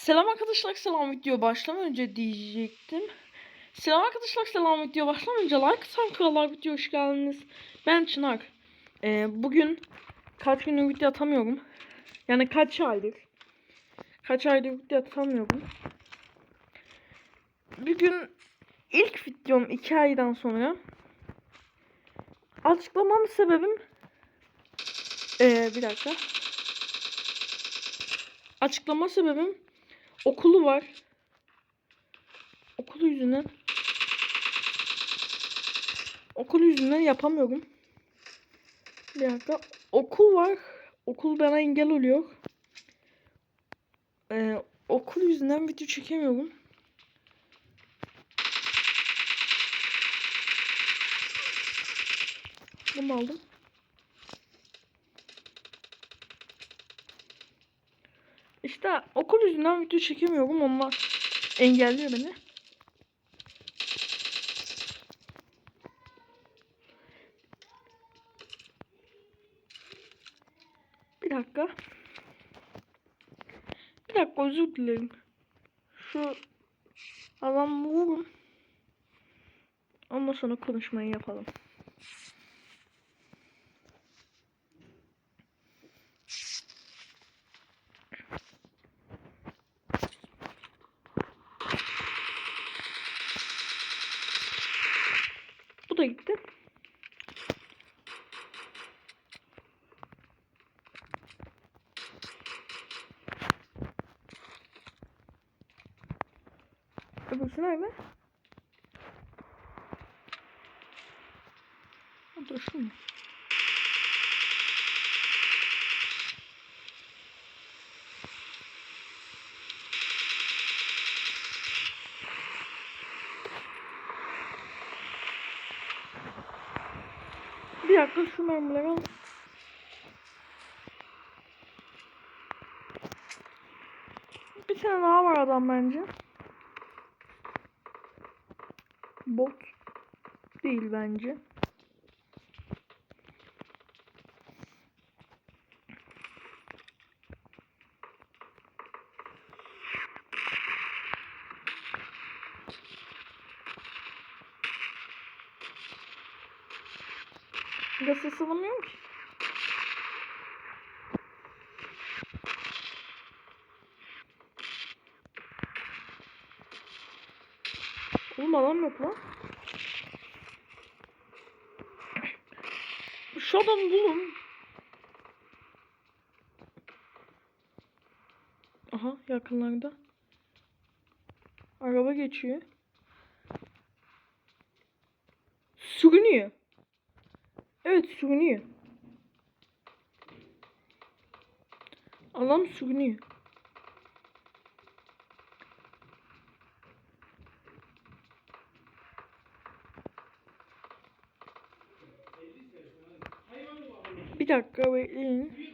Selam arkadaşlar selam video başlamadan önce diyecektim. Selam arkadaşlar selam video başlamadan önce like atan krallar video hoş geldiniz. Ben Çınar. Ee, bugün kaç gündür video atamıyorum. Yani kaç aydır. Kaç aydır video atamıyorum. Bugün ilk videom iki aydan sonra. Açıklamam sebebim ee, bir dakika. Açıklama sebebim okulu var. Okulu yüzünden okul yüzünden yapamıyorum. Bir dakika. Okul var. Okul bana engel oluyor. Ee, okul yüzünden video çekemiyorum. Bunu aldım. İşte okul yüzünden video çekemiyorum. Onlar engelliyor beni. Bir dakika. Bir dakika özür dilerim. Şu adam vurun. Ondan sonra konuşmayı yapalım. Da gitti. Öbürsü nerede? Ha, Dur şu mu? Bir dakika şu mermileri. Bir tane daha var adam bence. Bot değil bence. Burası ısınamıyor ki. Oğlum adam yok lan. Şu adamı bulun. Aha yakınlarda. Araba geçiyor. Sürünüyor. Evet sürünüyor. Adam sürünüyor. Bir dakika bekleyin.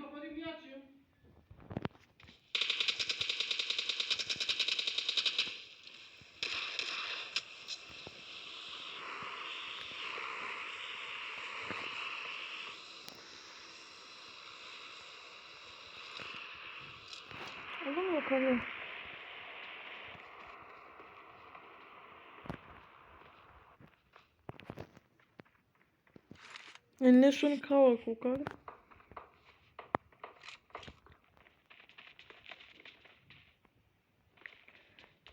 Yok abi. Eline şunu kava kokar.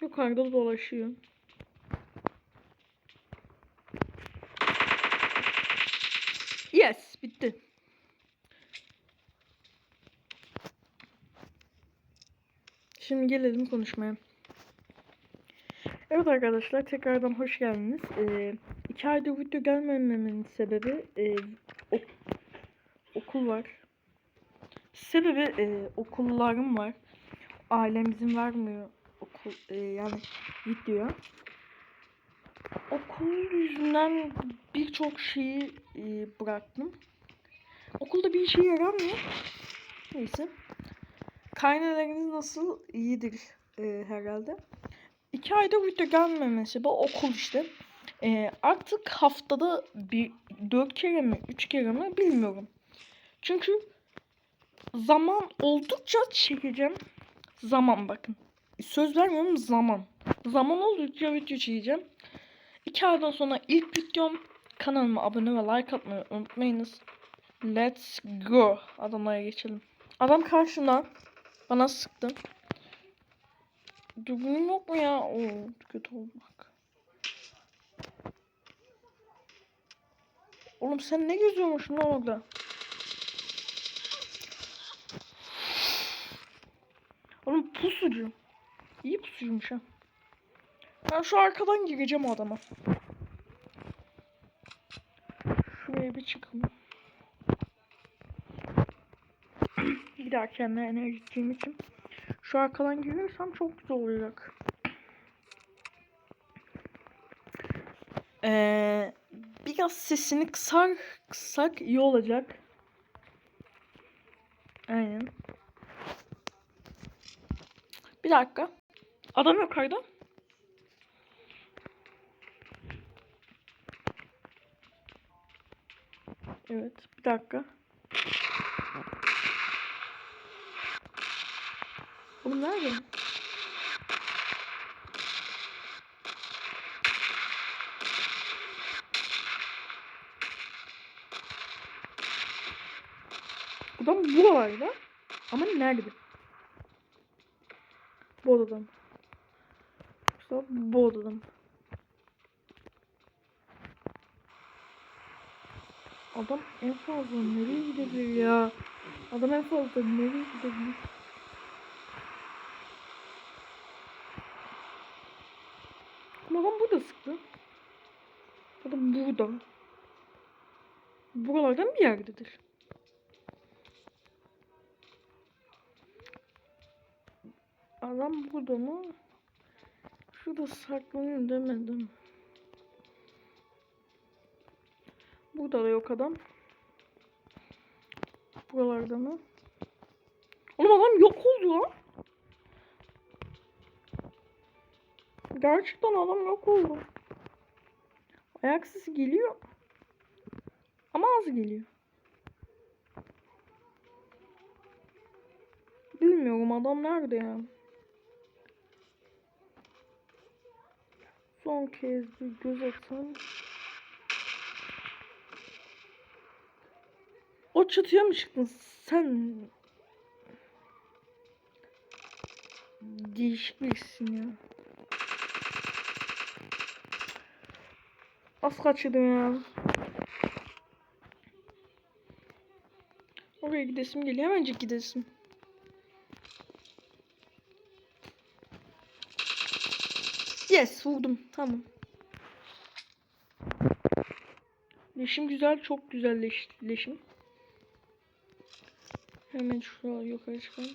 Yukarıda dolaşıyor. Yes, bitti. Şimdi gelelim konuşmaya. Evet arkadaşlar tekrardan hoş geldiniz. Ee, iki ayda video gelmememin sebebi e, ok- okul var. Sebebi e, okullarım var. Ailem izin vermiyor okul e, yani video. Okul yüzünden birçok şeyi e, bıraktım. Okulda bir işe yaramıyor. Neyse. Karneleriniz nasıl? İyidir e, herhalde. İki ayda video gelmemesi bu okul işte. E, artık haftada bir dört kere mi üç kere mi bilmiyorum. Çünkü zaman oldukça çekeceğim. Zaman bakın. söz vermiyorum zaman. Zaman oldukça video çekeceğim. İki aydan sonra ilk videom kanalıma abone ve like atmayı unutmayınız. Let's go. Adamlara geçelim. Adam karşımda. Bana sıktı. Dürbünüm yok mu ya? Oo, kötü oldu bak. Oğlum sen ne geziyormuşsun lan orada? Oğlum pusucu. İyi pusucuymuş ha. Ben şu arkadan gireceğim o adama. Şuraya bir çıkalım. Daha kendime enerji gideceğim için. Şu arkadan girirsem çok güzel olacak. Ee, biraz sesini kısar kısak iyi olacak. Aynen. Bir dakika. Adam yok kayda. Evet. Bir dakika. Oğlum nerede? Adam buralarda. Ama nerede? Bu odadan. Yoksa bu odadan. Adam en fazla nereye gidebilir ya? Adam en fazla nereye gidebilir? Ama adam burada sıktı. Adam burada. Buralardan bir yerdedir. Adam burada mı? Şurada saklanıyor demedim. Burada da yok adam. Buralarda mı? Oğlum adam yok oldu lan. Gerçekten adam yok oldu. Ayak sesi geliyor. Ama az geliyor. Bilmiyorum adam nerede ya. Son kez bir göz atsam. O çatıya mı çıktın sen? Değişik birisin ya. Az kaçırdım ya. Oraya gidesim geliyor. Hemencik gidesim. Yes vurdum. Tamam. Leşim güzel. Çok güzel leş, leşim. Hemen şuraya yukarı çıkalım.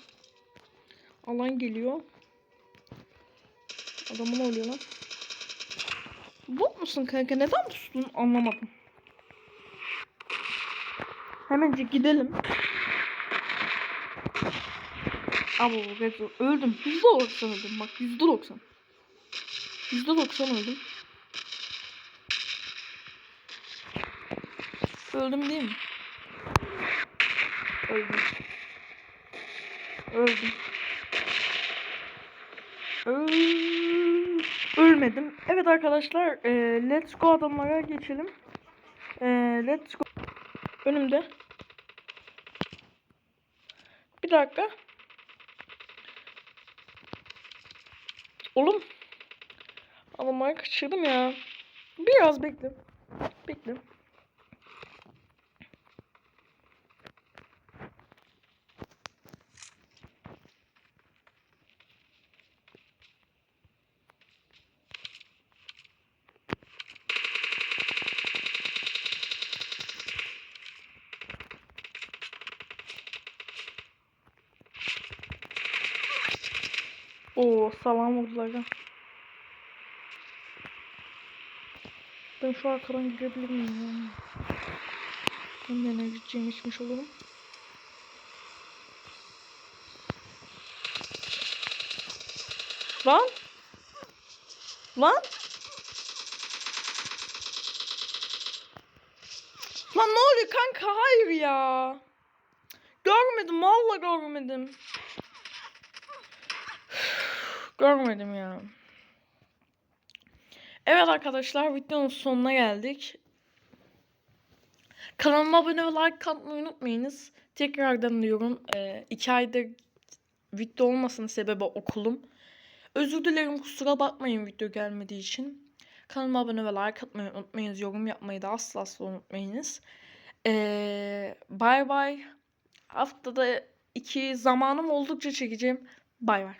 Alan geliyor. Adamın oluyor lan. Bot musun kanka? Neden pustun? Anlamadım. Hemencik gidelim. Abi Rezo öldüm. %90 öldüm bak %90. %90 öldüm. Öldüm değil mi? Öldüm. Öldüm. Öl- Ölmedim. Evet arkadaşlar, e, let's go adamlara geçelim. E, let's go. Önümde. Bir dakika. Oğlum. Adamları kaçırdım ya. Biraz bekle. Bekle. Oo salam vurdular ya. Ben şu arkadan girebilir miyim ya? Ben de enerjiciğim içmiş olurum. Lan! Lan! Lan ne oluyor kanka? Hayır ya. Görmedim. Vallahi görmedim. Görmedim ya. Evet arkadaşlar videonun sonuna geldik. Kanalıma abone ve like atmayı unutmayınız. Tekrardan diyorum. E, iki aydır video olmasının sebebi okulum. Özür dilerim kusura bakmayın video gelmediği için. Kanalıma abone ve like atmayı unutmayınız. Yorum yapmayı da asla asla unutmayınız. Ee, bye bye. Haftada iki zamanım oldukça çekeceğim. Bay bay.